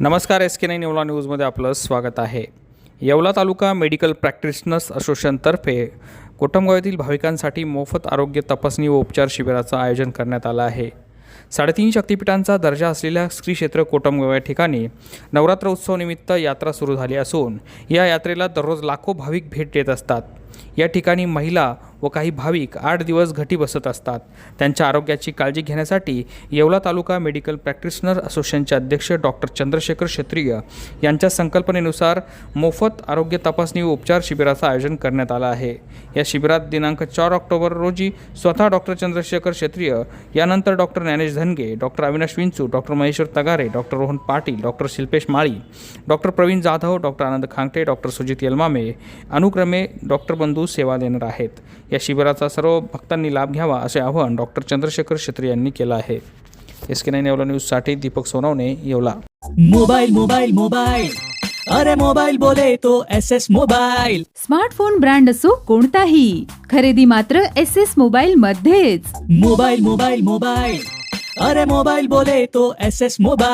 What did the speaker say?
नमस्कार एस के नाईन येवला न्यूजमध्ये आपलं स्वागत आहे. येवला तालुका मेडिकल प्रॅक्टिशनर्स असोसिएशनतर्फे कोटमगाव येथील भाविकांसाठी मोफत आरोग्य तपासणी व उपचार शिबिराचं आयोजन करण्यात आलं आहे. साडेतीन शक्तिपीठांचा दर्जा असलेल्या श्री क्षेत्र कोटमगाव या ठिकाणी नवरात्र उत्सवानिमित्त यात्रा सुरू झाली असून या यात्रेला दररोज लाखो भाविक भेट देत असतात. या ठिकाणी महिला व काही भाविक आठ दिवस घटी बसत असतात. त्यांच्या आरोग्याची काळजी घेण्यासाठी येवला तालुका मेडिकल प्रॅक्टिशनर असोसिएशनचे अध्यक्ष डॉक्टर चंद्रशेखर क्षत्रिय यांच्या संकल्पनेनुसार मोफत आरोग्य तपासणी व उपचार शिबिराचं आयोजन करण्यात आलं आहे. या शिबिरात दिनांक चार ऑक्टोबर रोजी स्वतः डॉक्टर चंद्रशेखर क्षत्रिय यानंतर doctor Dnyanesh Dhange doctor Avinash Vinchu doctor Maheshwar Tagare doctor Rohan Patil doctor Shilpesh Mali doctor Praveen Jadhav doctor Anand Khangate doctor Sujit Yalmame अनुक्रमे डॉक्टर बंधू सेवा देणार आहेत. या शिबिराचा सर्व भक्तांनी लाभ घ्यावा असे आवाहन डॉक्टर चंद्रशेखर क्षत्रिय यांनी केलं आहे. एस के नाईन येवला न्यूजसाठी Deepak Sonawane Yeola. Mobile mobile mobile अरे मोबाइल बोले तो S S mobile smartphone brand असो कोणताही खरेदी मात्र एस एस मोबाईल मध्येच. मोबाइल मोबाइल मोबाइल अरे मोबाइल बोले तो एस एस मोबाइल